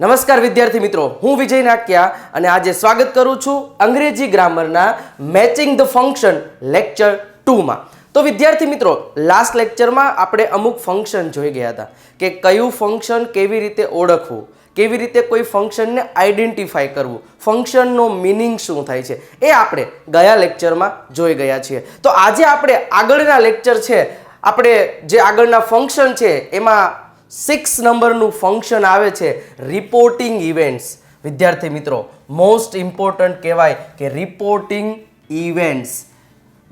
નમસ્કાર વિદ્યાર્થી મિત્રો, હું વિજય નાક્યા અને આજે સ્વાગત કરું છું અંગ્રેજી ગ્રામરના મેચિંગ ધ ફંક્શન લેક્ચર ટુમાં. તો વિદ્યાર્થી મિત્રો લાસ્ટ લેક્ચરમાં આપણે અમુક ફંક્શન જોઈ ગયા હતા કે કયું ફંક્શન કેવી રીતે ઓળખવું, કેવી રીતે કોઈ ફંક્શનને આઈડેન્ટિફાય કરવું, ફંક્શનનો મિનિંગ શું થાય છે, એ આપણે ગયા લેક્ચરમાં જોઈ ગયા છીએ. તો આજે આપણે આગળના લેક્ચર છે, આપણે જે આગળના ફંક્શન છે, એમાં સિક્સ નંબરનું ફંક્શન આવે છે રિપોર્ટિંગ ઇવેન્ટ્સ વિદ્યાર્થી મિત્રો મોસ્ટ ઇમ્પોર્ટન્ટ કહેવાય કે reporting events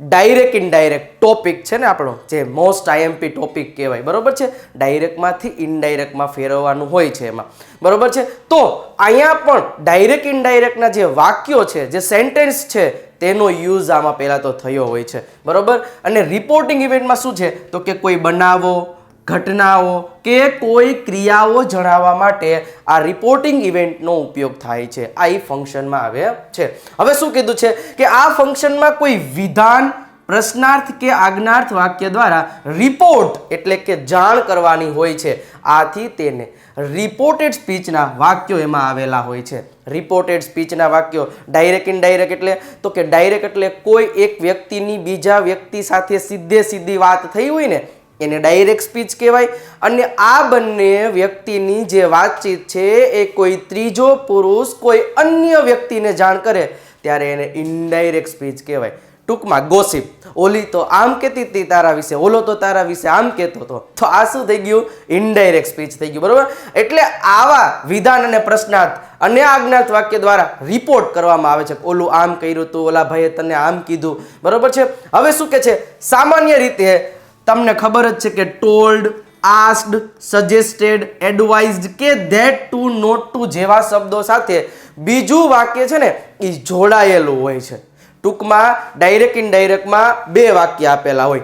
direct indirect topic છે ને આપણો, જે મોસ્ટ આઈએમપી ટોપિક કહેવાય. બરોબર છે? ડાયરેક્ટમાંથી ઇનડાયરેક્ટમાં ફેરવવાનું હોય છે એમાં. બરોબર છે? તો અહીંયા પણ ડાયરેક્ટ ઇનડાયરેક્ટના જે વાક્યો છે, જે સેન્ટેન્સ છે, તેનો યુઝ આમાં પહેલાં તો થયો હોય છે. બરોબર? અને રિપોર્ટિંગ ઇવેન્ટમાં શું છે? તો કે કોઈ બનાવો ઘટનાઓ કે કોઈ ક્રિયાઓ જણાવવા માટે આ રિપોર્ટિંગ ઇવેન્ટનો ઉપયોગ થાય છે. આ એ ફંક્શનમાં આવે છે. હવે શું કીધું છે કે આ ફંક્શનમાં કોઈ વિધાન, પ્રશ્નાર્થ કે આજ્ઞાર્થ વાક્ય દ્વારા રિપોર્ટ એટલે કે જાણ કરવાની હોય છે. આથી તેને રિપોર્ટેડ સ્પીચના વાક્યો એમાં આવેલા હોય છે. રિપોર્ટેડ સ્પીચના વાક્યો ડાયરેક્ટ ઇનડાયરેક્ટ એટલે તો કે ડાયરેક્ટ એટલે કોઈ એક વ્યક્તિની બીજા વ્યક્તિ સાથે સીધે સીધી વાત થઈ હોય ને એને ડાયરેક્ટ સ્પીચ કહેવાય. અને આ બંને વ્યક્તિની જે વાતચીત છે એ કોઈ ત્રીજો પુરુષ, કોઈ અન્ય વ્યક્તિને જાણ કરે ત્યારે એને ઇનડાયરેક્ટ સ્પીચ કહેવાય. ટૂંકમાં ગોસિપ ઓલી તો આમ કહેતી હતી તારા વિશે, ઓલો તો તારા વિશે આમ કહેતો હતો. તો આ શું થઈ ગયું? ઇનડાયરેક્ટ સ્પીચ થઈ ગયું, બરાબર? એટલે આવા વિધાન અને પ્રશ્નાર્થ અને આજ્ઞાર્થ વાક્ય દ્વારા રિપોર્ટ કરવામાં આવે છે ઓલું આમ કર્યું હતું ઓલા ભાઈએ તને આમ કીધું. બરાબર છે? હવે શું કે છે? સામાન્ય રીતે તમને ખબર જ છે કે ટોલ્ડ આસ્ડ સજેસ્ટેડ એડવાઇઝડ કે ધેટ ટુ નોટ ટુ જેવા શબ્દો સાથે બીજું વાક્ય છે ને એ જોડાયેલું હોય છે. ટૂંકમાં ડાયરેક્ટ ઇનડાયરેક્ટમાં બે વાક્ય આપેલા હોય.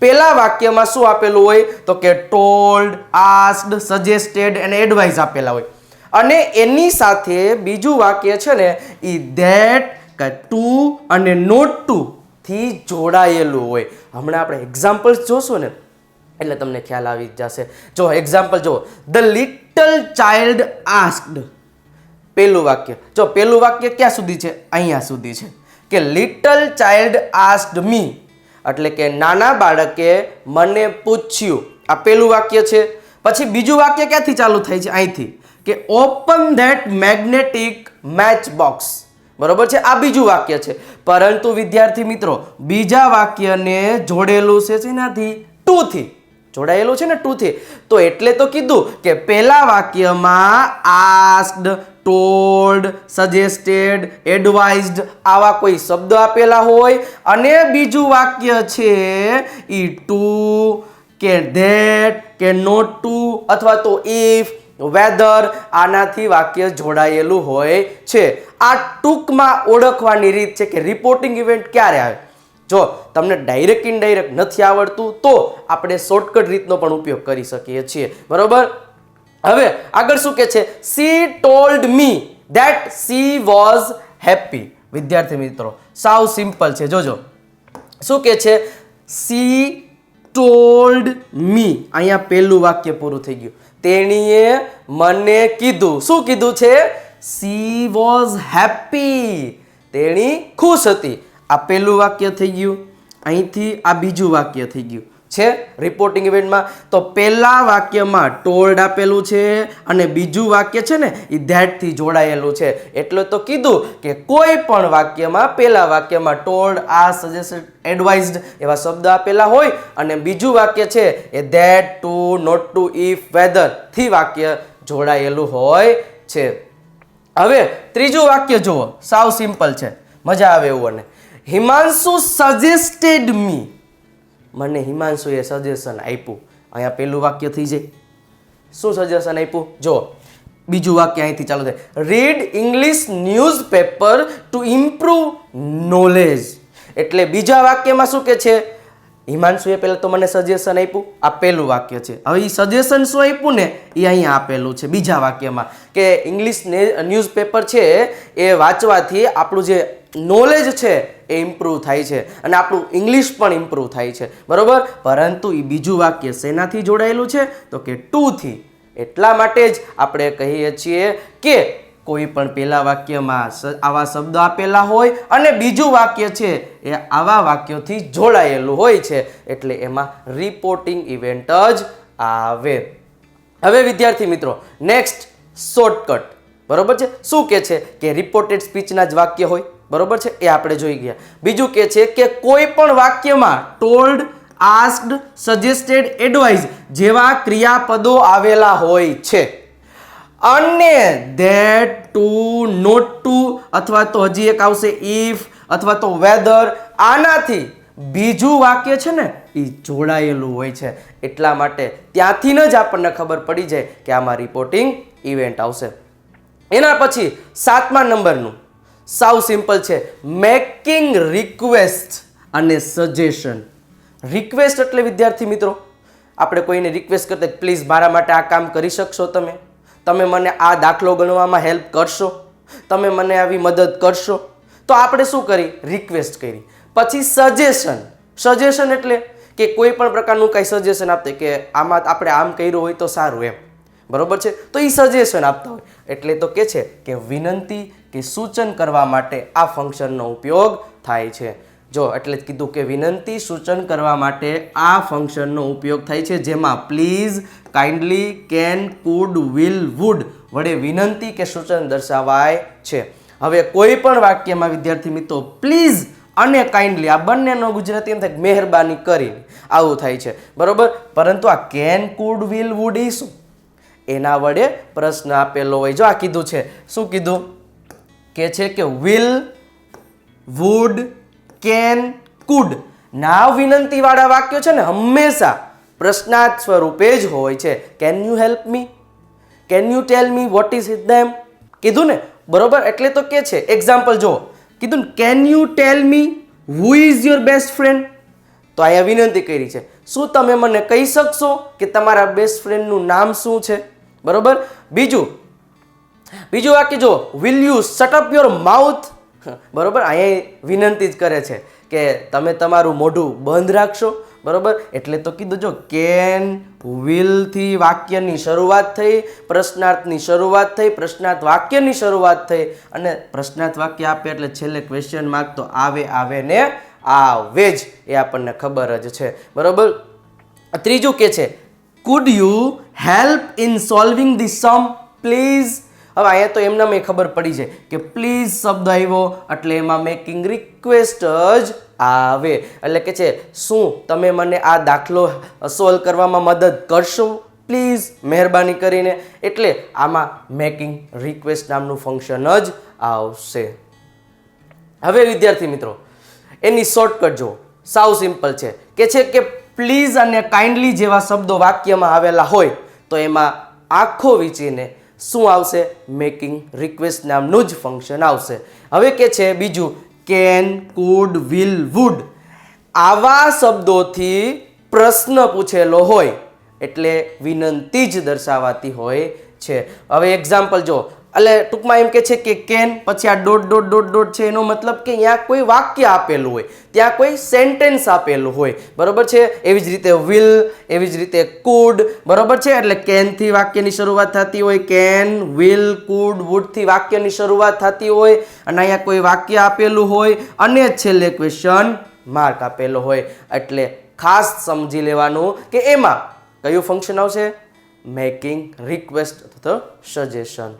પહેલા વાક્યમાં શું આપેલું હોય? તો કે ટોલ્ડ આસ્ડ સજેસ્ટેડ અને એડવાઇઝ આપેલા હોય. અને એની સાથે બીજું વાક્ય છે ને એ ધેટ કે ટુ અને નોટ ટુ થી જોડાયેલું હોય. હમણાં આપણે એક્ઝામ્પલ્સ જોશું ને, એટલે તમને ખ્યાલ આવી જ જશે. જો એક્ઝામ્પલ જુઓ. ધ લિટલ ચાઇલ્ડ આસ્કડ પહેલું વાક્ય. જો, પહેલું વાક્ય ક્યાં સુધી છે? અહીંયા સુધી છે. કે લિટલ ચાઇલ્ડ આસ્કડ મી એટલે કે નાના બાળકે મને પૂછ્યું. આ પહેલું વાક્ય છે. પછી બીજું વાક્ય ક્યાંથી ચાલુ થાય છે? અહીંથી. કે open that magnetic match box બરોબર છે? આ બીજું વાક્ય છે. પરંતુ વિદ્યાર્થી મિત્રો, બીજા વાક્યને જોડેલું છે શેનાથી? ટુ થી જોડાયેલું છે ને ટુ થી તો એટલે તો કીધું કે પહેલા વાક્યમાં આસ્ડ ટોલ્ડ સજેસ્ટેડ એડવાઇઝડ આવા કોઈ શબ્દ આપેલા હોય અને બીજું વાક્ય છે ઈ ટુ કે ધેટ કે નોટ ટુ અથવા તો ઇફ વેધર આનાથી વાક્ય જોડાયેલું હોય છે. આ ટૂંકમાં ઓળખવાની રીત છે કે રિપોર્ટિંગ ઇવેન્ટ ક્યારે આવે? જો તમને ડાયરેક્ટ ઇનડાયરેક્ટ નથી આવડતું, તો આપણે શોર્ટકટ રીતનો પણ ઉપયોગ કરી શકીએ છીએ. બરોબર? હવે આગળ શું કે છે? She told me that she was happy વિદ્યાર્થી મિત્રો, સાવ સિમ્પલ છે. જોજો. શું કે છે? સી ટોલ્ડ મી અહીંયા પહેલું વાક્ય પૂરું થઈ ગયું. તેણીએ મને કીધું. શું કીધું છે? સી વોઝ હેપી તેણી ખુશ હતી. આ પહેલું વાક્ય થઈ ગયું. અહીંથી આ બીજું વાક્ય થઈ ગયું. છે રિપોર્ટિંગ ઇવેન્ટમાં તો પહેલાં વાક્યમાં ટોલ્ડ આપેલું છે અને બીજું વાક્ય છે ને એ ધેટથી જોડાયેલું છે. એટલે તો કીધું કે કોઈ પણ વાક્યમાં પહેલાં વાક્યમાં ટોલ્ડ આ સજેસ્ટેડ એડવાઇઝડ એવા શબ્દ આપેલા હોય અને બીજું વાક્ય છે એ that to, not to, if વેધરથી વાક્ય જોડાયેલું હોય છે. હવે ત્રીજું વાક્ય જુઓ. સાવ સિમ્પલ છે. મજા આવે એવું અને. હિમાંશુ સજેસ્ટેડ મી મને હિમાંશુએ સજેશન આપ્યું. અહીંયા પહેલું વાક્ય થઈ જાય. શું સજેશન આપ્યું? જો, બીજું વાક્ય અહીંથી ચાલુ થાય. Read English newspaper to improve knowledge એટલે બીજા વાક્યમાં શું કે છે? હિમાંશુએ પહેલાં તો મને સજેશન આપ્યું. આ પહેલું વાક્ય છે. હવે એ સજેશન શું આપ્યું ને? એ અહીંયા આપેલું છે, બીજા વાક્યમાં. કે ઇંગ્લિશ ન્યૂઝપેપર છે, એ વાંચવાથી આપણું જે નોલેજ છે એ ઇમ્પ્રૂવ થાય છે અને આપણું ઇંગ્લિશ પણ ઇમ્પ્રૂવ થાય છે. બરોબર? પરંતુ એ બીજું વાક્ય શેનાથી જોડાયેલું છે? તો કે ટુથી એટલા માટે જ આપણે કહીએ છીએ કે કોઈ પણ પહેલા વાક્યમાં આવા શબ્દો આપેલા હોય અને બીજું વાક્ય છે એ આવા વાક્યોથી જોડાયેલું હોય છે. એટલે એમાં રિપોર્ટિંગ ઇવેન્ટ જ આવે. હવે વિદ્યાર્થી મિત્રો નેક્સ્ટ શોર્ટકટ બરોબર છે? શું કે છે? કે રિપોર્ટેડ સ્પીચના જ વાક્ય હોય? બરોબર છે? એ આપણે જોઈ ગયા. બીજું કે છે કે કોઈ પણ વાક્યમાં ટોલ્ડ આસ્કડ સજેસ્ટેડ એડવાઇઝ જેવા ક્રિયાપદો આવેલા હોય છે. અને ધેટ ટુ નોટ ટુ અથવા તો હજી એક આવશે ઇફ અથવા તો વેધર આનાથી બીજું વાક્ય છે ને એ જોડાયેલું હોય છે. એટલા માટે ત્યાંથી જ આપણને ખબર પડી જાય કે આમાં રિપોર્ટિંગ ઇવેન્ટ આવશે. એના પછી સાતમા નંબરનું. સાવ સિમ્પલ છે. મેકિંગ રિક્વેસ્ટ અને સજેશન. રિક્વેસ્ટ એટલે વિદ્યાર્થી મિત્રો, આપણે કોઈને રિક્વેસ્ટ કરતા પ્લીઝ મારા માટે આ કામ કરી શકશો તમે. તમે મને આ દાખલો ગણવામાં હેલ્પ કરશો. તમે મને આવી મદદ કરશો. તો આપણે શું કરી? રિક્વેસ્ટ કરી. પછી સજેશન. સજેશન એટલે કે કોઈ પણ પ્રકારનું કાંઈ સજેશન આપતે કે આમાં આપણે આમ કર્યું હોય તો સારું એમ. બરોબર છે? તો એ સજેશન આપતા હોય. એટલે તો કે છે કે વિનંતી કે સૂચન કરવા માટે આ ફંક્શનનો ઉપયોગ થાય છે. જો એટલે જ કીધું કે વિનંતી સૂચન કરવા માટે આ ફંક્શનનો ઉપયોગ થાય છે. જેમાં please kindly can could will would વડે વિનંતી કે સૂચન દર્શાવાય છે. હવે કોઈ પણ વાક્યમાં વિદ્યાર્થી મિત્રો પ્લીઝ અને કાઇન્ડલી આ બંનેનો ગુજરાતી એમ થાય મહેરબાની કરીને આવું થાય છે. બરોબર? પરંતુ આ કેન કુડ વિલ વુડ ઈ શું? એના વડે પ્રશ્ન આપેલો હોય. જો આ કીધું છે, શું કીધું? કે છે કે વિલ વુડ કેન કુડ ના વિનંતી વાળા વાક્યો છે ને હંમેશા પ્રશ્નાર્થ સ્વરૂપે જ હોય છે. Can you help me can you tell me what is it them કીધું ને? બરોબર? એટલે તો કે છે એક્ઝામ્પલ જો કીધું ને can you tell me who is your best friend તો અહીંયા વિનંતી કરી છે. શું તમે મને કહી શકશો કે તમારા બેસ્ટ ફ્રેન્ડનું નામ શું છે? બરોબર? બીજું બીજું વાક્ય જો will you shut up your mouth બરોબર? અહીંયા વિનંતી જ કરે છે કે તમે તમારું મોઢું બંધ રાખશો, બરાબર? એટલે તો કીધું, જો કેન વિલથી વાક્યની શરૂઆત થઈ, પ્રશ્નાર્થની શરૂઆત થઈ, પ્રશ્નાર્થ વાક્યની શરૂઆત થઈ અને પ્રશ્નાર્થ વાક્ય આપે એટલે છેલ્લે ક્વેશ્ચન માર્ક તો આવે આવે ને આવે જ એ આપણને ખબર જ છે. બરાબર? ત્રીજું કે છે could you help in solving the sum please હવે અહીંયા તો એમનામાં ખબર પડી છે કે પ્લીઝ શબ્દ આવ્યો એટલે એમાં મેકિંગ રિક્વેસ્ટ જ આવે. એટલે કે છે, શું તમે મને આ દાખલો સોલ્વ કરવામાં મદદ કરશો? પ્લીઝ મહેરબાની કરીને. એટલે આમાં મેકિંગ રિક્વેસ્ટ નામનું ફંક્શન જ આવશે. હવે વિદ્યાર્થી મિત્રો, એની શોર્ટકટ જો સાવ સિમ્પલ છે. કે છે કે પ્લીઝ અને કાઇન્ડલી જેવા શબ્દો વાક્યમાં આવેલા હોય, તો એમાં આખો વીંચીને શું આવશે? મેકિંગ રિક્વેસ્ટ નામનું જ ફંક્શન આવશે. હવે કે છે બીજું, કેન, કુડ, વિલ, વુડ. આવા શબ્દોથી પ્રશ્ન પૂછેલો હોય, એટલે વિનંતી જ દર્શાવાતી હોય છે. હવે એક્ઝામ્પલ જો એટલે ટૂંકમાં એમ કે છે કે કેન, પછી આ ડોટ ડોટ ડોટ ડોટ છે, એનો મતલબ કે અહીંયા કોઈ વાક્ય આપેલું હોય, ત્યાં કોઈ સેન્ટેન્સ આપેલું હોય. બરોબર છે? એવી જ રીતે વિલ એવી જ રીતે કુડ બરોબર છે? એટલે કેનથી વાક્યની શરૂઆત થતી હોય કેન વિલ કુડ વુડથી વાક્યની શરૂઆત થતી હોય, અને અહીંયા કોઈ વાક્ય આપેલું હોય, અને છેલ્લે ક્વેશ્ચન માર્ક આપેલો હોય. એટલે ખાસ સમજી લેવાનું કે એમાં કયું ફંક્શન આવશે? મેકિંગ રિક્વેસ્ટ અથવા સજેશન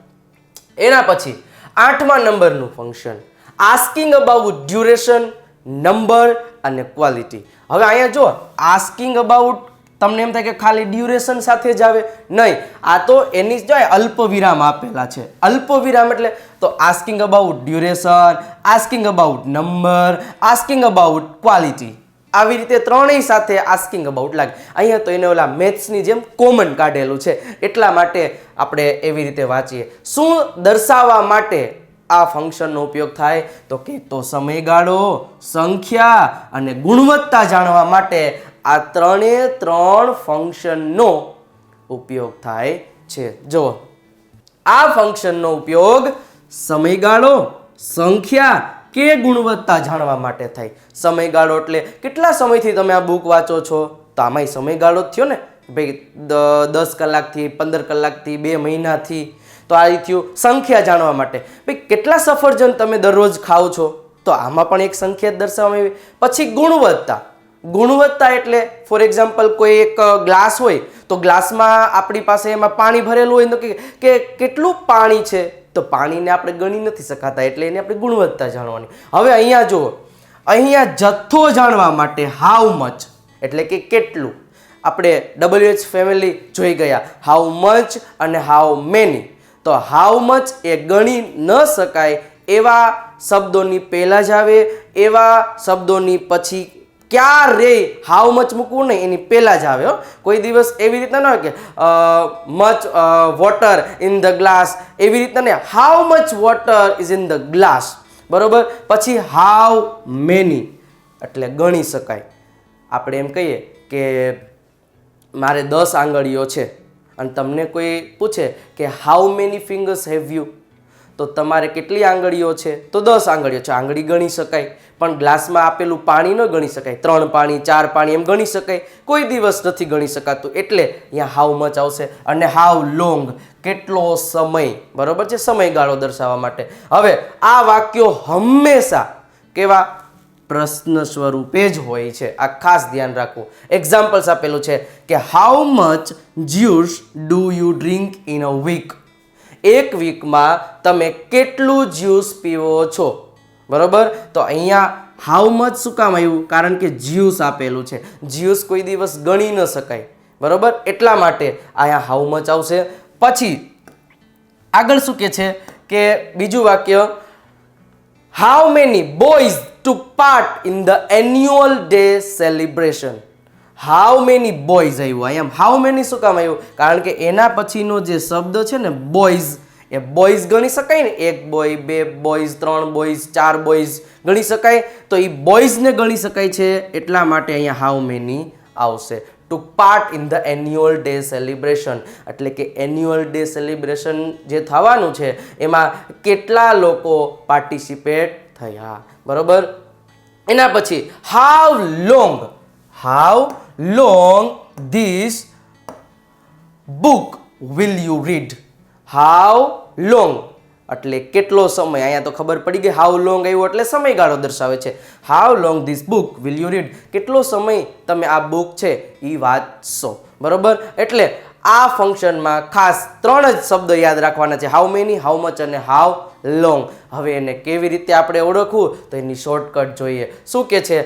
એના પછી આઠમા નંબરનું function asking about duration number અને ક્વોલિટી હવે અહીંયા જો આસ્કિંગ અબાઉટ તમને એમ થાય કે ખાલી ડ્યુરેશન સાથે જ આવે. નહીં, આ તો એની જ અલ્પ વિરામ આપેલા છે. અલ્પ વિરામ એટલે તો asking about duration asking about number asking about quality આવી રીતે ત્રણેય સાથે આસ્કિંગ અબાઉટ લાગે. અહીંયા તો એને ઓલા મેથ્સની જેમ કોમન કાઢેલું છે. એટલા માટે આપણે એવી રીતે વાંચીએ. શું દર્શાવવા માટે આ ફંક્શનનો ઉપયોગ થાય? તો કે તો સમયગાળો, સંખ્યા અને ગુણવત્તા જાણવા માટે આ ત્રણે ત્રણ ફંક્શનનો ઉપયોગ થાય છે. જો આ ફંક્શનનો ઉપયોગ સમયગાળો, સંખ્યા કે ગુણવત્તા જાણવા માટે થાય સમયગાળો એટલે કેટલા સમયથી તમે આ બુક વાંચો છો? તો આમાંય સમયગાળો જ થયો ને. ભાઈ દસ કલાકથી, પંદર કલાકથી, બે મહિનાથી. તો આ થયું સંખ્યા જાણવા માટે. ભાઈ, કેટલા સફરજન તમે દરરોજ ખાઓ છો? તો આમાં પણ એક સંખ્યા દર્શાવવામાં આવી. પછી ગુણવત્તા. ગુણવત્તા એટલે ફોર એક્ઝામ્પલ કોઈ એક ગ્લાસ હોય, તો ગ્લાસમાં આપણી પાસે એમાં પાણી ભરેલું હોય, તો કે કેટલું પાણી છે? તો પાણીને આપણે ગણી નથી શકાતા એટલે એની આપણે ગુણવત્તા જાણવાની. હવે અહીંયા જુઓ. અહીંયા જથ્થો જાણવા માટે હાઉ મચ એટલે કે કેટલું? આપણે ડબલ્યુએચ ફેમિલી જોઈ ગયા. હાઉ મચ અને હાઉ મેની તો હાઉ મચ એ ગણી ન શકાય એવા શબ્દોની પહેલાં જ આવે, એવા શબ્દોની પછી ક્યારે હાઉ મચ મૂકવું નહીં, એની પહેલાં જ આવે હો. કોઈ દિવસ એવી રીતના ન હોય કે much water in the glass એવી રીતના ને how much water is in the glass બરોબર? પછી હાઉ મેની એટલે ગણી શકાય. આપણે એમ કહીએ કે મારે દસ આંગળીઓ છે. અને તમને કોઈ પૂછે કે how many fingers have you તો તમારે કેટલી આંગળીઓ છે? તો દસ આંગળીઓ છે. આંગળી ગણી શકાય, પણ ગ્લાસમાં આપેલું પાણી ન ગણી શકાય. ત્રણ પાણી, ચાર પાણી એમ ગણી શકાય. કોઈ દિવસ નથી ગણી શકાતું. એટલે અહીંયા હાઉ મચ આવશે અને હાઉ લોંગ. કેટલો સમય? બરોબર છે? સમયગાળો દર્શાવવા માટે. હવે આ વાક્યો હંમેશા કેવા? પ્રશ્ન સ્વરૂપે જ હોય છે. આ ખાસ ધ્યાન રાખવું. એક્ઝામ્પલ્સ આપેલું છે કે how much juice do you drink in a week એક વીકમાં તમે કેટલું જ્યુસ પીવો છો? બરાબર? તો અહીંયા હાઉ મચ શું કામ આવ્યું? કારણ કે જ્યુસ આપેલું છે. જ્યુસ કોઈ દિવસ ગણી ન શકાય. બરાબર? એટલા માટે અહીંયા હાઉ મચ આવશે. પછી આગળ શું કે છે કે બીજું વાક્ય how many boys to part in the annual day celebration? How many boys આવ્યું? અહીંયા હાઉ મેની શું કામ આવ્યું? કારણ કે એના પછીનો જે શબ્દ છે ને બોયઝ એ બોયઝ ગણી શકાય ને? એક બોય બે બોયઝ ત્રણ બોયઝ ચાર બોયઝ ગણી શકાય. તો એ બોયઝને ગણી શકાય છે. એટલા માટે અહીંયા હાઉ મેની આવશે. To part in the annual day celebration એટલે કે એન્યુઅલ ડે સેલિબ્રેશન જે થવાનું છે, એમાં કેટલા લોકો પાર્ટિસિપેટ થયા? બરોબર? એના પછી how long how long this book will you read how long એટલે કેટલો સમય? અહીંયા તો ખબર પડી ગઈ હાઉ લોંગ આવ્યું એટલે સમયગાળો દર્શાવે છે. How long this book will you read કેટલો સમય તમે આ બુક છે એ વાંચશો? બરાબર? એટલે આ ફંક્શનમાં ખાસ ત્રણ જ શબ્દ યાદ રાખવાના છે. હાઉ મેની હાઉ મચ અને હાઉ લોંગ હવે એને કેવી રીતે આપણે ઓળખવું? તો એની શોર્ટકટ જોઈએ. શું કે છે?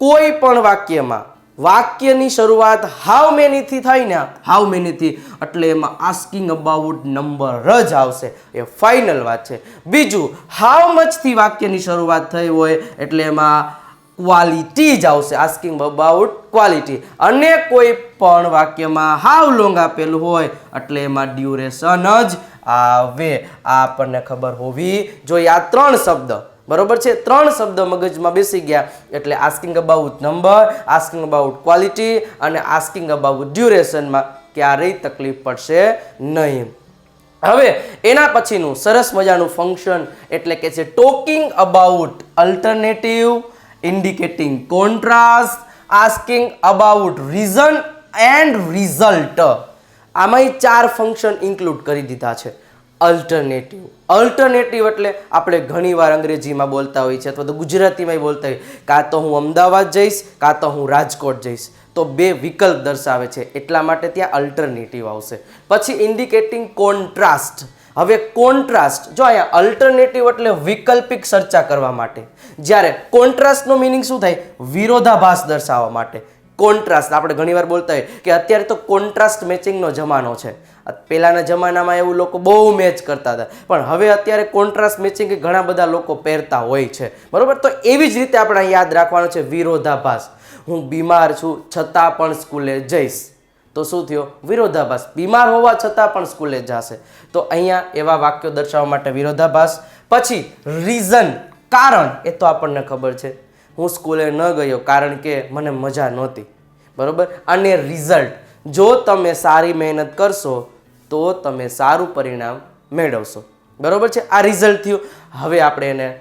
કોઈ પણ વાક્યમાં વાક્યની શરૂઆત હાઉ મેનીથી થાય ને? હાઉ મેનીથી? એટલે એમાં આસ્કિંગ અબાઉટ નંબર જ આવશે. એ ફાઇનલ વાત છે. બીજું, હાઉ મચથી વાક્યની શરૂઆત થઈ હોય? એટલે એમાં ક્વોલિટી જ આવશે. આસ્કિંગ અબાઉટ ક્વોલિટી અને કોઈ પણ વાક્યમાં હાઉ લોંગ આપેલું હોય? એટલે એમાં ડ્યુરેશન જ આવે. આ આપણને ખબર હોવી જોઈએ. આ ત્રણ શબ્દ બરોબર છે? ત્રણ શબ્દ મગજમાં બેસી ગયા. એટલે asking about number asking about quality અને આસ્કિંગ અબાઉટ ડ્યુરેશનમાં ક્યારેય તકલીફ પડશે નહીં. હવે, એના પછીનું સરસ મજાનું ફંક્શન એટલે કે છે talking about alternative indicating contrast asking about reason and result આમાંય ચાર ફંક્શન ઇન્ક્લુડ કરી દીધા છે. અલ્ટરનેટિવ અલ્ટરનેટિવ એટલે આપણે ઘણીવાર અંગ્રેજીમાં બોલતા હોઈએ છીએ અથવા તો ગુજરાતીમાં બોલતા હોઈએ કાં તો હું અમદાવાદ જઈશ, કાં તો હું રાજકોટ જઈશ. તો બે વિકલ્પ દર્શાવે છે. એટલા માટે ત્યાં અલ્ટરનેટિવ આવશે. પછી ઇન્ડિકેટિંગ કોન્ટ્રાસ્ટ હવે કોન્ટ્રાસ્ટ જો અહીંયા અલ્ટરનેટિવ એટલે વૈકલ્પિક ચર્ચા કરવા માટે. જ્યારે કોન્ટ્રાસ્ટનો મિનિંગ શું થાય? વિરોધાભાસ દર્શાવવા માટે. કોન્ટ્રાસ્ટ. આપણે ઘણીવાર બોલતા હોઈએ કે અત્યારે તો કોન્ટ્રાસ્ટ મેચિંગનો જમાનો છે. પહેલાંના જમાનામાં એવું લોકો બહુ મેચ કરતા હતા. પણ હવે અત્યારે કોન્ટ્રાસ્ટ મેચિંગ ઘણા બધા લોકો પહેરતા હોય છે. બરાબર? તો એવી જ રીતે આપણે યાદ રાખવાનું છે વિરોધાભાસ. હું બીમાર છું, છતાં પણ સ્કૂલે જઈશ. તો શું થયો? વિરોધાભાસ. બીમાર હોવા છતાં પણ સ્કૂલે જશે. તો અહીંયા એવા વાક્યો દર્શાવવા માટે વિરોધાભાસ. પછી રીઝન કારણ એ તો આપણને ખબર છે. હું સ્કૂલે ન ગયો કારણ કે મને મજા નહોતી. બરાબર? અને રિઝલ્ટ જો તમે સારી મહેનત કરશો, તો તમે સારું પરિણામ મેળવશો. બરાબર છે? આ રિઝલ્ટ થયું. હવે આપણે એને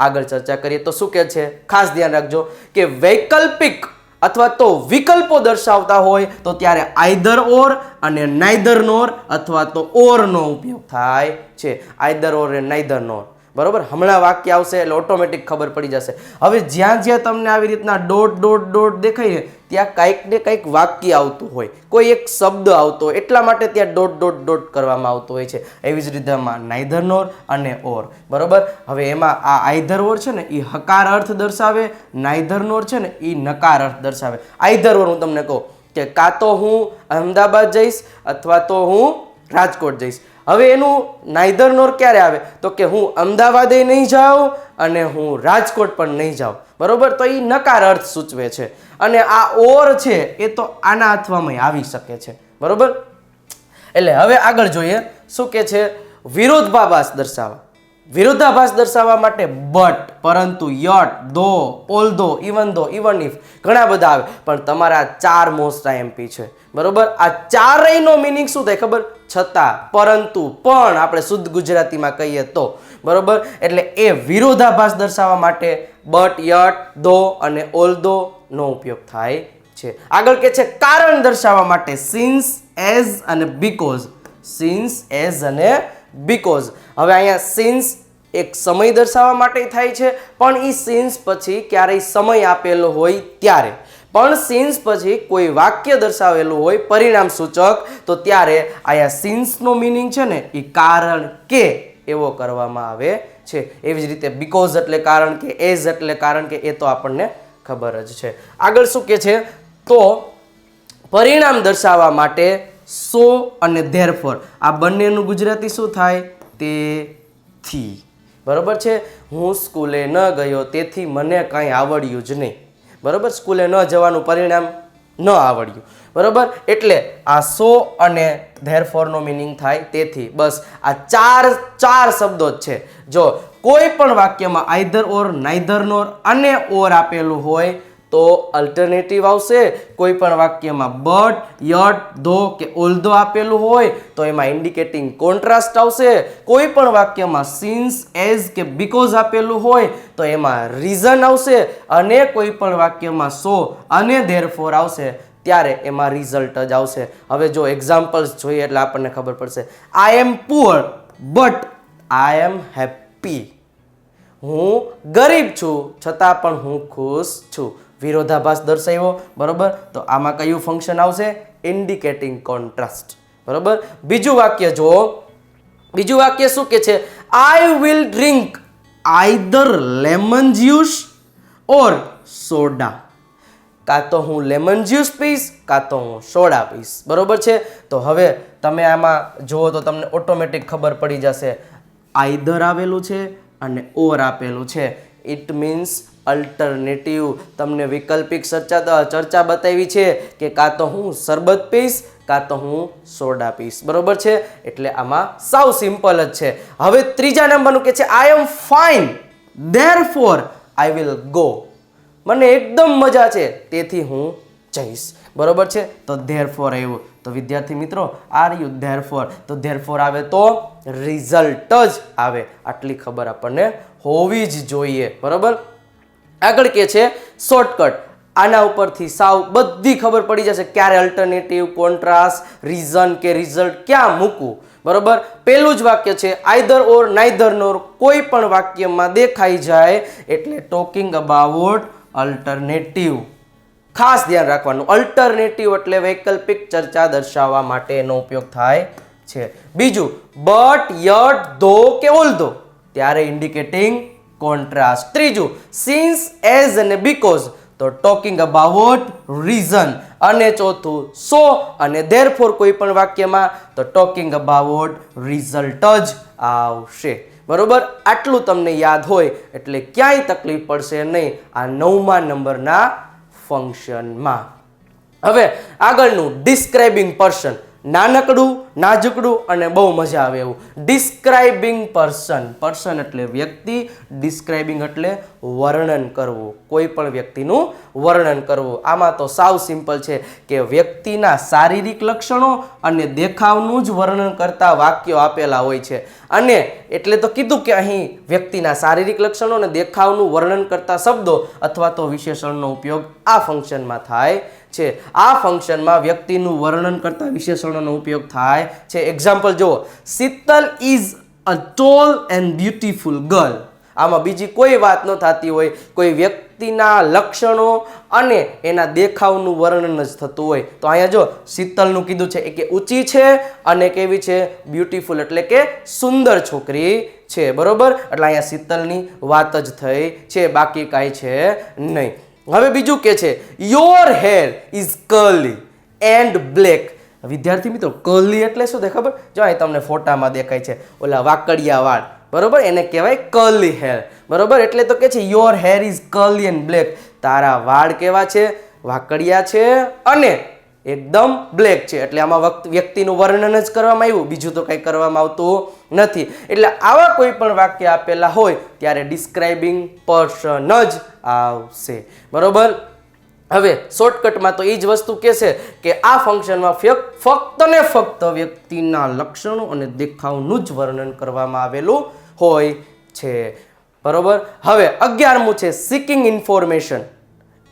આગળ ચર્ચા કરીએ. તો શું કહે છે? ખાસ ધ્યાન રાખજો કે વૈકલ્પિક અથવા તો વિકલ્પો દર્શાવતા હોય તો ત્યારે આઈધર ઓર અને નાઈધર નોર અથવા તો ઓરનો ઉપયોગ થાય છે. આઈધર ઓર અને નાઈધર નોર બરોબર? હમણાં વાક્ય આવશે એટલે ઓટોમેટિક ખબર પડી જશે. હવે જ્યાં જ્યાં તમને આવી રીતના ડોટ ડોટ ડોટ દેખાય ને ત્યાં કાંઈક ને કંઈક વાક્ય આવતું હોય. કોઈ એક શબ્દ આવતો હોય, એટલા માટે ત્યાં ડોટ ડોટ ડોટ કરવામાં આવતો હોય છે. એવી જ રીતે આમાં નાઈધર નોર અને ઓર બરાબર? હવે એમાં આ આઈધર ઓર છે ને એ હકાર અર્થ દર્શાવે નાઇધર નોર છે ને એ નકાર અર્થ દર્શાવે. આઈધર ઓર હું તમને કહું કે કાં તો હું અમદાવાદ જઈશ અથવા તો હું રાજકોટ જઈશ. હવે એનું નાઈધર નોર ક્યારે આવે? તો કે હું અમદાવાદે નહીં જાઉં અને હું રાજકોટ પણ નહીં જાઉં. બરોબર? તો એ નકાર અર્થ સૂચવે છે. અને આ ઓર છે, એ તો આના અથવામાં આવી શકે છે. બરોબર? એટલે હવે આગળ જોઈએ, શું કે છે વિરોધાભાસ દર્શાવવા. વિરોધાભાસ દર્શાવવા માટે બટ, પરંતુ યટ, દો, ઓલ દો ઇવન દો ઇવન ઇફ ઘણા બધા આવે. પણ તમારા ચાર મોસ્ટ આઈએમપી છે. બરોબર? આ ચારેયનો મિનિંગ શું થાય ખબર? છતાં, પરંતુ, પણ આપણે શુદ્ધ ગુજરાતીમાં કહીએ તો. બરોબર? એટલે એ વિરોધાભાસ દર્શાવવા માટે બટ, યટ, દો અને ઓલ દો નો ઉપયોગ થાય છે. આગળ કે છે કારણ દર્શાવવા માટે સિન્સ એઝ અને બીકોઝ સિન્સ એઝ અને બીકોઝ હવે અહીંયા સિન્સ એક સમય દર્શાવવા માટે થાય છે, પણ એ સિન્સ પછી ક્યારેય સમય આપેલો હોય ત્યારે. પણ સિન્સ પછી કોઈ વાક્ય દર્શાવેલું હોય, પરિણામ સૂચક, તો ત્યારે અહીંયા સિન્સનો મિનિંગ છે ને એ કારણ કે એવો કરવામાં આવે છે. એવી જ રીતે બિકોઝ એટલે કારણ કે એઝ એટલે કારણ કે, એ તો આપણને ખબર જ છે. આગળ શું કે છે? તો પરિણામ દર્શાવવા માટે સો અને ધેરફોર. આ બંનેનું ગુજરાતી શું થાય? તેથી. બરાબર છે? હું સ્કૂલે ન ગયો, તેથી મને કાંઈ આવડ્યું જ નહીં. બરાબર? સ્કૂલે ન જવાનું પરિણામ ન આવડ્યું. બરાબર? એટલે આ સો અને ધેરફોરનો મિનિંગ થાય તેથી. બસ, આ ચાર ચાર શબ્દો જ છે. જો કોઈ પણ વાક્યમાં આઈધર ઓર નાઈધર નોર અને ઓર આપેલું હોય તો અલ્ટરનેટિવ આવશે કોઈ પણ વાક્યમાં બટ યટ ધો કે ઓલ્ધો આપેલું હોય, તો એમાં ઇન્ડિકેટિંગ કોન્ટ્રાસ્ટ આવશે. કોઈ પણ વાક્યમાં સિન્સ એઝ કે બીકોઝ આપેલું હોય, તો એમાં રીઝન આવશે અને કોઈ પણ વાક્યમાં સો અને ધેરફોર આવશે, ત્યારે એમાં રિઝલ્ટ જ આવશે. હવે જો એક્ઝામ્પલ્સ જોઈએ એટલે આપણને ખબર પડશે. I am poor but I am happy હું ગરીબ છું, છતાં પણ હું ખુશ છું. વિરોધાભાસ દર્શાવ્યો, બરોબર? તો આમાં કયું ફંક્શન આવશે? ઇન્ડિકેટિંગ કોન્ટ્રાસ્ટ બરાબર? બીજું વાક્ય જુઓ. બીજું વાક્ય શું કે છે? I will drink either lemon juice or soda કાં તો હું લેમન જ્યુસ પીશ કાં તો હું સોડા પીશ બરોબર છે? તો હવે તમે આમાં જુઓ તો તમને ઓટોમેટિક ખબર પડી જશે. આઈધર આવેલું છે અને ઓર આપેલું છે. ઇટ મીન્સ અલ્ટરનેટિવ તમને વૈકલ્પિક ચર્ચા ચર્ચા બતાવી છે કે કાં તો હું શરબત પીશ કાં તો હું સોડા પીશ બરોબર છે? એટલે આમાં સાવ સિમ્પલ જ છે. હવે ત્રીજા નંબરનું કે છે I am fine therefore I will go મને એકદમ મજા છે. તેથી હું જઈશ. બરોબર છે? તો ધેર ફોર આવ્યું. તો વિદ્યાર્થી મિત્રો આર યુ ધેર ફોર તો ધેર ફોર આવે તો રિઝલ્ટ જ આવે. આટલી ખબર આપણને હોવી જ જોઈએ, બરાબર? આગળ કે છે શોર્ટકટ આના ઉપરથી સાવ બધી ખબર પડી જશે ક્યારે અલ્ટરનેટિવ કોન્ટ્રાસ્ટ રીઝન કે રિઝલ્ટ ક્યાં મૂકવું, બરાબર? પહેલું જ વાક્ય છે આઈધર ઓર નાઈધર નોર કોઈ પણ વાક્યમાં દેખાઈ જાય એટલે ટોકિંગ અબાઉટ અલ્ટરનેટિવ ખાસ ધ્યાન રાખવાનું અલ્ટરનેટિવ એટલે વૈકલ્પિક ચર્ચા દર્શાવવા માટે એનો ઉપયોગ થાય છે. બીજું બટ યટ ધો કે ઓલ ધો ત્યારે ઇન્ડિકેટિંગ કોન્ટ્રાસ્ટ ત્રીજું સિન્સ એઝ અને બીકોઝ તો ટોકિંગ અબાઉટ રીઝન અને ચોથું સો અને ધેરફોર કોઈ પણ વાક્યમાં, તો ટોકિંગ અબાઉટ રિઝલ્ટ જ આવશે. બરોબર? આટલું તમને યાદ હોય, એટલે ક્યાંય તકલીફ પડશે નહીં આ નવમા નંબરના ફંક્શનમાં હવે આગળનું ડિસ્ક્રાઇબિંગ પર્સન નાનકડું, નાજુકડું અને બહુ મજા આવે એવું. ડિસ્ક્રાઇબિંગ પર્સન પર્સન એટલે વ્યક્તિ ડિસ્ક્રાઇબિંગ એટલે વર્ણન કરવું. કોઈ પણ વ્યક્તિનું વર્ણન કરવું. આમાં તો સાવ સિમ્પલ છે કે વ્યક્તિના શારીરિક લક્ષણો અને દેખાવનું જ વર્ણન કરતા વાક્યો આપેલા હોય છે. અને એટલે તો કીધું કે અહીં વ્યક્તિના શારીરિક લક્ષણો અને દેખાવનું વર્ણન કરતા શબ્દો અથવા તો વિશેષણનો ઉપયોગ આ ફંક્શનમાં થાય છે. આ ફંક્શનમાં વ્યક્તિનું વર્ણન કરતા વિશેષણોનો ઉપયોગ થાય છે. એક્ઝામ્પલ જુઓ. Shital is a tall and beautiful girl આમાં બીજી કોઈ વાત ન થતી હોય. કોઈ વ્યક્તિના લક્ષણો અને એના દેખાવનું વર્ણન જ થતું હોય. તો અહીંયા જો શીતલનું કીધું છે એ કે ઊંચી છે અને કેવી છે? બ્યુટીફુલ એટલે કે સુંદર છોકરી છે. બરોબર? એટલે અહીંયા શીતલની વાત જ થઈ છે. બાકી કાંઈ છે નહીં. હવે બીજું કે છે your hair is curly and black વિદ્યાર્થી મિત્રો કર્લી એટલે શું થાય ખબર? જો અહીં તમને ફોટામાં દેખાય છે, ઓલા વાકડિયા વાળ બરોબર? એને કહેવાય કર્લી હેર બરોબર? એટલે તો કે છે your hair is curly and black તારા વાળ કેવા છે? વાકડિયા છે અને એકદમ બ્લેક છે. એટલે આમાં વ્યક્તિનું વર્ણન જ કરવામાં આવ્યું. બીજું તો કંઈ કરવામાં આવતું નથી. એટલે આવા કોઈ પણ વાક્ય આપેલા હોય, ત્યારે ડિસ્ક્રાઇબિંગ પર્સન જ આવશે. બરોબર? હવે શોર્ટકટમાં તો એ જ વસ્તુ કહેશે કે આ ફંક્શનમાં ફક્ત ને ફક્ત વ્યક્તિના લક્ષણો અને દેખાવનું જ વર્ણન કરવામાં આવેલું હોય છે. બરોબર? હવે અગિયારમું છે સિકિંગ ઇન્ફોર્મેશન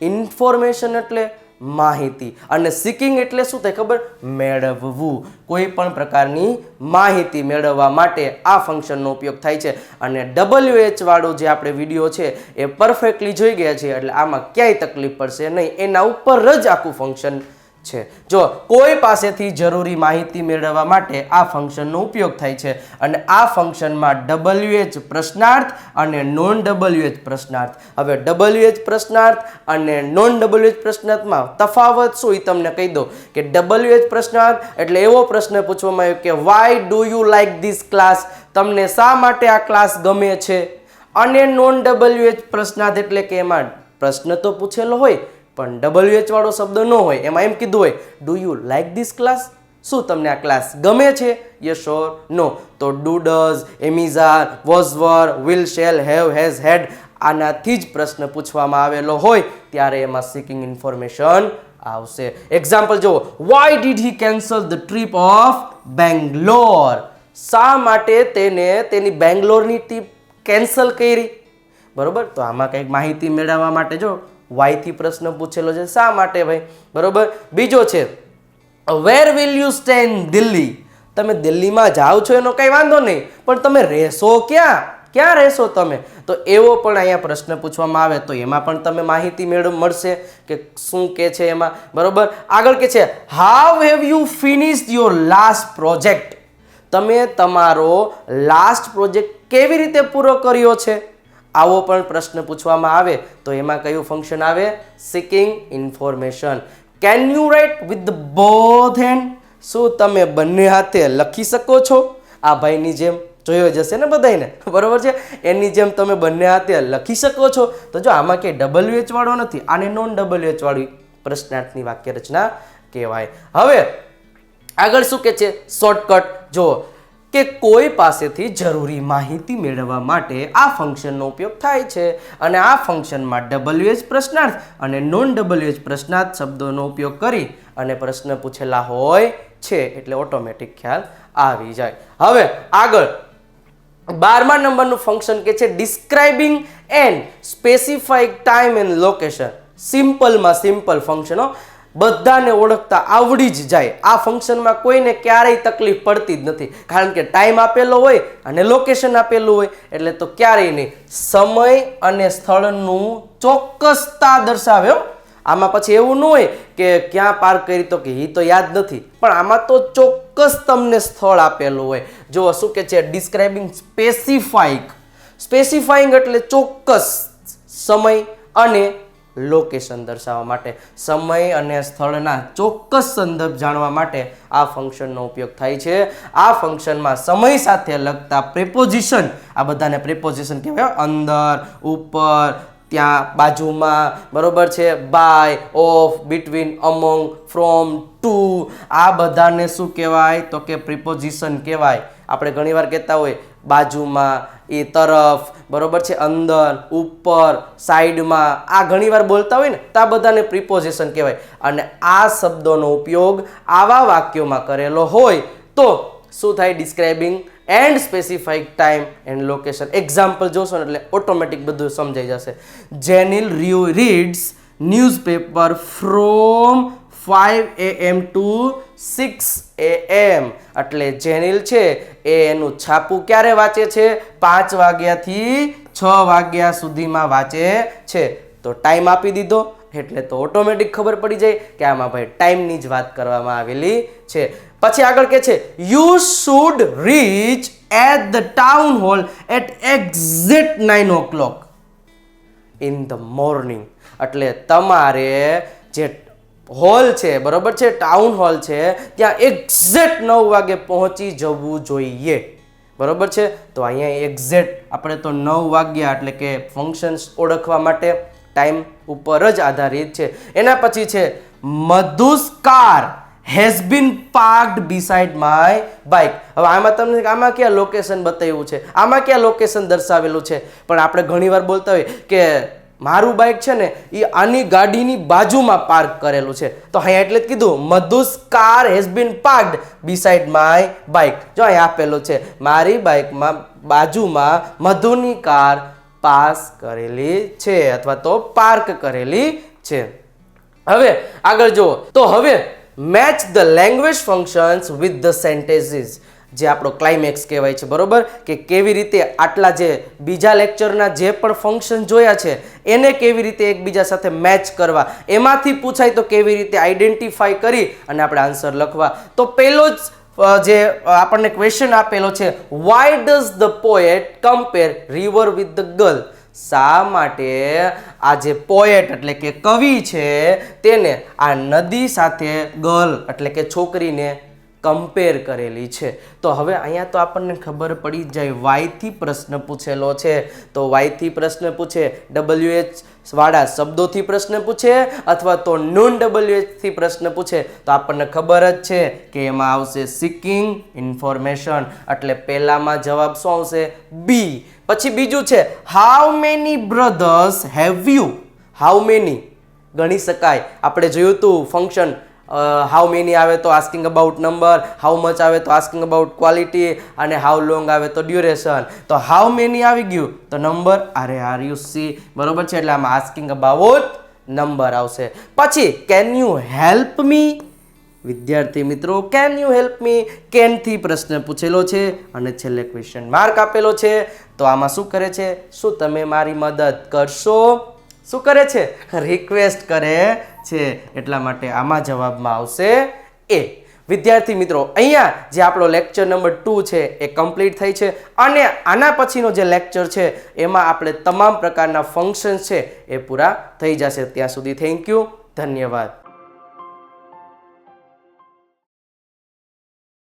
ઇન્ફોર્મેશન એટલે માહિતી. અને સિકિંગ એટલે શું થાય ખબર? મેળવવું. કોઈ પણ પ્રકારની માહિતી મેળવવા માટે આ ફંક્શનનો ઉપયોગ થાય છે. અને ડબલ્યુ વાળો જે આપણે વીડિયો છે, એ પરફેક્ટલી જોઈ ગયા છે. એટલે આમાં ક્યાંય તકલીફ પડશે નહીં. એના ઉપર જ આખું ફંક્શન છે. જો કોઈ પાસેથી જરૂરી માહિતી મેળવવા માટે આ ફંક્શનનો ઉપયોગ થાય છે અને આ ફંક્શનમાં ડબલ્યુએચ પ્રશ્નાર્થ અને નોન ડબલ્યુએચ પ્રશ્નાર્થ. હવે ડબલ્યુએચ પ્રશ્નાર્થ અને નોન ડબલ્યુએચ પ્રશ્નાર્થમાં તફાવત શું એ તમને કહી દો કે ડબલ્યુએચ પ્રશ્નાર્થ એટલે એવો પ્રશ્ન પૂછવામાં આવ્યો કે why do you like this class તમને શા માટે આ ક્લાસ ગમે છે? અને નોન ડબલ્યુએચ પ્રશ્નાર્થ એટલે કે એમાં પ્રશ્ન તો પૂછેલો હોય પણ ડબલ્યુ એચ વાળો શબ્દ ન હોય, એમાં એમ કીધું હોય do you like this class શું તમને આ ક્લાસ ગમે છે? યસ ઓર નો તો do does am is are was were will shall have has had આનાથી જ પ્રશ્ન પૂછવામાં આવેલો હોય, ત્યારે એમાં સીકિંગ ઇન્ફોર્મેશન આવશે. એક્ઝામ્પલ જુઓ. Why did he cancel the trip of Bangalore શા માટે તેને, તેની બેંગ્લોરની ટ્રીપ કેન્સલ કરી? બરોબર? તો આમાં કંઈક માહિતી મેળવવા માટે જો વાયથી પ્રશ્ન પૂછેલો છે, શા માટે ભાઈ? બરોબર? બીજો છે where will you stay in Delhi? તમે દિલ્હીમાં જાઓ છો એનો કંઈ વાંધો નહીં, પણ તમે રહેશો ક્યાં? ક્યાં રહેશો તમે? તો એવો પણ અહીંયા પ્રશ્ન પૂછવામાં આવે, તો એમાં પણ તમે માહિતી મેળવ, મળશે કે શું કે છે એમાં. બરોબર? આગળ કે છે how have you finish your last project તમે તમારો લાસ્ટ પ્રોજેક્ટ કેવી રીતે પૂરો કર્યો છે? આવો પણ પ્રશ્ન પૂછવામાં આવે તો એમાં કયું ફંક્શન આવે? Seeking information can you write with both hand શું તમે બંને હાથે લખી શકો છો? આ ભાઈની જેમ જોયો જશે ને બધાને બરાબર છે? એની જેમ તમે બંને હાથે લખી શકો છો. તો જો આમાં કે ડબલ્યુ એચ વાળો નથી, આને નોન ડબલ્યુ એચ વાળી પ્રશ્નાર્થની વાક્ય રચના કહેવાય. હવે આગળ શું કે છે? શોર્ટકટ જુઓ કે કોઈ પાસેથી જરૂરી માહિતી મેળવવા માટે આ ફંક્શનનો ઉપયોગ થાય છે. અને આ ફંક્શનમાં ડબલ્યુ એચ પ્રશ્નાર્થ અને નોન ડબલ્યુ એચ પ્રશ્નાર્થ શબ્દોનો ઉપયોગ કરી અને પ્રશ્ન પૂછેલા હોય છે એટલે ઓટોમેટિક ખ્યાલ આવી જાય. હવે આગળ. બારમા નંબરનું ફંક્શન કે છે describing and specific time and location સિમ્પલમાં simple ફંક્શનો બધાને ઓળખતા આવડી જ જાય. આ ફંક્શનમાં કોઈને ક્યારેય તકલીફ પડતી જ નથી. કારણ કે ટાઈમ આપેલો હોય અને લોકેશન આપેલું હોય, એટલે તો ક્યારેય નહીં. સમય અને સ્થળનું ચોક્કસતા દર્શાવે આમાં પછી એવું ન હોય કે ક્યાં પાર્ક કરી તો કે એ તો યાદ નથી. પણ આમાં તો ચોક્કસ તમને સ્થળ આપેલું હોય. જો શું કે છે? ડિસ્ક્રાઇબિંગ સ્પેસિફાઈક સ્પેસિફાઈંગ એટલે ચોક્કસ સમય અને લોકેશન દર્શાવવા માટે, સમય અને સ્થળના ચોક્કસ સંદર્ભ જાણવા માટે આ ફંક્શનનો ઉપયોગ થાય છે. આ ફંક્શનમાં સમય સાથે લગતા પ્રેપોઝિશન આ બધાને પ્રેપોઝિશન કહેવાય, અંદર, ઉપર ત્યાં બાજુમાં બરોબર છે by of between among from to આ બધાને શું કહેવાય? તો કે પ્રિપોઝિશન કહેવાય. આપણે ઘણીવાર કહેતા હોય, બાજુમાં, એ તરફ, બરોબર છે, અંદર, ઉપર સાઈડમાં આ ઘણીવાર બોલતા હોય ને, તો આ બધાને પ્રિપોઝિશન કહેવાય. અને આ શબ્દોનો ઉપયોગ આવા વાક્યોમાં કરેલો હોય. તો શું થાય? Describing and specific time and location example જોશો એટલે ઓટોમેટિક બધું સમજાઈ જશે. Jenil રિયુ reads newspaper from five A M to six A M એટલે જેનિલ છે, એ એનું છાપું ક્યારે વાંચે છે? પાંચ વાગ્યાથી છ વાગ્યા સુધીમાં વાંચે છે. તો ટાઈમ આપી દીધો, એટલે તો ઓટોમેટિક ખબર પડી જાય કે આમાં ભાઈ ટાઈમની જ વાત કરવામાં આવેલી છે. પછી આગળ કે છે you should reach at the town hall at exact nine o'clock in the morning એટલે તમારે જે હોલ છે, બરોબર છે ટાઉન હોલ છે, ત્યાં એક્ઝેક્ટ નવ વાગે પહોંચી જવું જોઈએ. બરોબર છે? તો અહીંયા એક્ઝેક્ટ આપણે તો નવ વાગ્યા એટલે કે ફંક્શન્સ ઓળખવા માટે ટાઈમ ઉપર જ આધારિત છે. એના પછી છે Madhu's car has been parked beside my bike હવે આમાં તમને આમાં ક્યાં લોકેશન બતાવ્યું છે? આમાં ક્યાં લોકેશન દર્શાવેલું છે? પણ આપણે ઘણીવાર બોલતા હોય કે મારું બાઇક છે ને, એ આની ગાડીની બાજુમાં પાર્ક કરેલું છે. તો અહીંયા એટલે જ કીધું, Madhu's car has been parked beside my bike જો અહીંયા આપેલું છે, મારી બાઇકમાં બાજુમાં મધુની કાર પાસ કરેલી છે અથવા તો પાર્ક કરેલી છે. હવે આગળ જુઓ. તો હવે match the language functions with the sentences જે આપણો ક્લાઇમેક્સ કહેવાય છે, બરોબર? કે કેવી રીતે આટલા જે બીજા લેક્ચરના જે પણ ફંક્શન જોયા છે, એને કેવી રીતે એકબીજા સાથે મેચ કરવા? એમાંથી પૂછાય તો કેવી રીતે આઈડેન્ટિફાઈ કરી અને આપણે આન્સર લખવા? તો પહેલો જ જે આપણને ક્વેશ્ચન આપેલો છે why does the poet compare river with the girl શા માટે આ જે પોએટ એટલે કે કવિ છે, તેને આ નદી સાથે ગર્લ એટલે કે છોકરીને કમ્પેર કરેલી છે. તો હવે અહીંયા તો આપણને ખબર પડી જાય વાયથી પ્રશ્ન પૂછેલો છે. તો વાયથી પ્રશ્ન પૂછે ડબલ્યુ એચ વાળા શબ્દોથી પ્રશ્ન પૂછે અથવા તો નોન ડબલ્યુ એચથી પ્રશ્ન પૂછે, તો આપણને ખબર જ છે કે એમાં આવશે સિકિંગ ઇન્ફોર્મેશન એટલે પહેલામાં જવાબ શું આવશે? બી પછી બીજું છે how many brothers have you how many ગણી શકાય. આપણે જોયું હતું ફંક્શન હાઉ મેની આવે તો asking about number how much આવે તો આસ્કિંગ અબાઉટ ક્વોલિટી અને હાઉ લોંગ આવે તો ડ્યુરેશન તો હાઉ મેની આવી ગયું? તો નંબર આરે આર યુ સી બરોબર છે, એટલે આમાં આસ્કિંગ અબાઉટ નંબર આવશે. પછી કેન યુ હેલ્પ મી વિદ્યાર્થી મિત્રો કેન યુ હેલ્પ મી કેનથી પ્રશ્ન પૂછેલો છે, અને છેલ્લે ક્વેશ્ચન માર્ક આપેલો છે તો આમાં શું કરે છે? શું તમે મારી મદદ કરશો? શું કરે છે? રિક્વેસ્ટ કરે છે. એટલા માટે આમાં જવાબમાં આવશે એ વિદ્યાર્થી મિત્રો, અહીંયા જે આપણો લેક્ચર નંબર ટુ છે એ કમ્પ્લીટ થઈ છે અને આના પછીનો જે લેક્ચર છે એમાં આપણે તમામ પ્રકારના ફંક્શન્સ છે એ પૂરા થઈ જશે. ત્યાં સુધી થેન્ક યુ ધન્યવાદ.